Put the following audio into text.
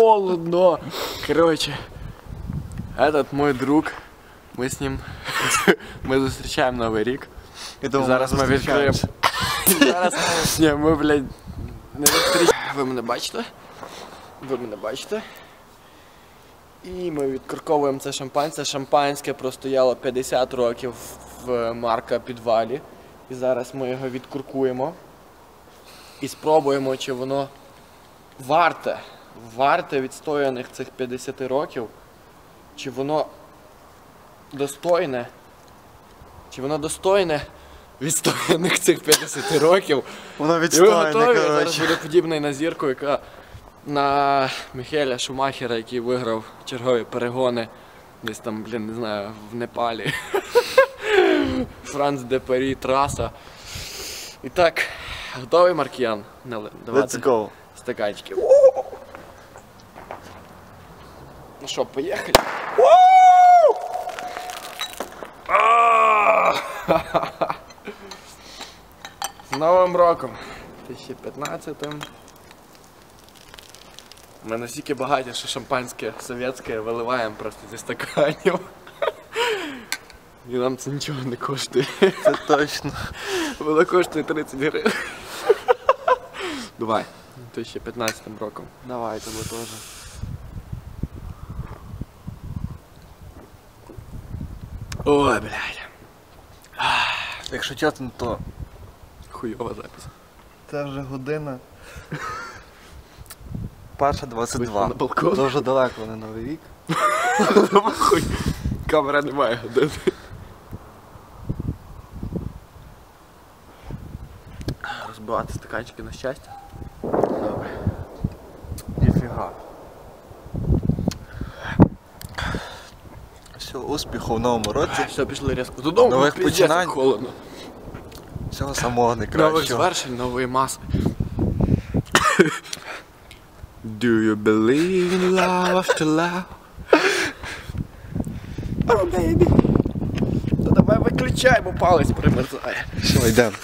холодно. Короче, этот мой друг. Ми з ним ми зустрічаємо Новий рік. І думав, зараз ми відкриємо. Зараз. Ні, ми, блядь, не зустрічаємо. Ви мене бачите? Ви мене бачите? І ми відкорковуємо це шампанське. Шампанське простояло 50 років в Марка підвалі. І зараз ми його відкуркуємо. І спробуємо, чи воно варте. Варте відстояних цих 50 років. Чи воно достойне. Чи воно достойне відстояних цих 50 років. Воно відстойне, готові? Зараз буде подібний на зірку, яка на Міхеля Шумахера, який виграв чергові перегони десь там, блін, не знаю, в Непалі. Франц де Парі, траса. І так, готовий Маркіян? Давати Let's go. стаканчики. Ну що, поїхали? З Новим роком! 2015-м. Ми настільки багаті, що шампанське совєтське виливаємо просто зі стаканів. І нам це нічого не коштує. Це точно. Воно коштує 30 гривень. Давай. 2015 роком. Давай тебе теж. Ой, блядь. Якщо чесно, то Хуйова запись. це вже година. Перша 22. на балкон. Дуже далеко не новий рік. Камера немає години. Розбивати стаканчики на щастя. Все, успіху в новому році. Все, пішли різко додому. Нових починань. холодно. Всього самого Нових найкращого. звершень, нової маси. Do you believe in love after love? Oh, baby. Та давай виключай, бо палець примерзає. Все, йдемо.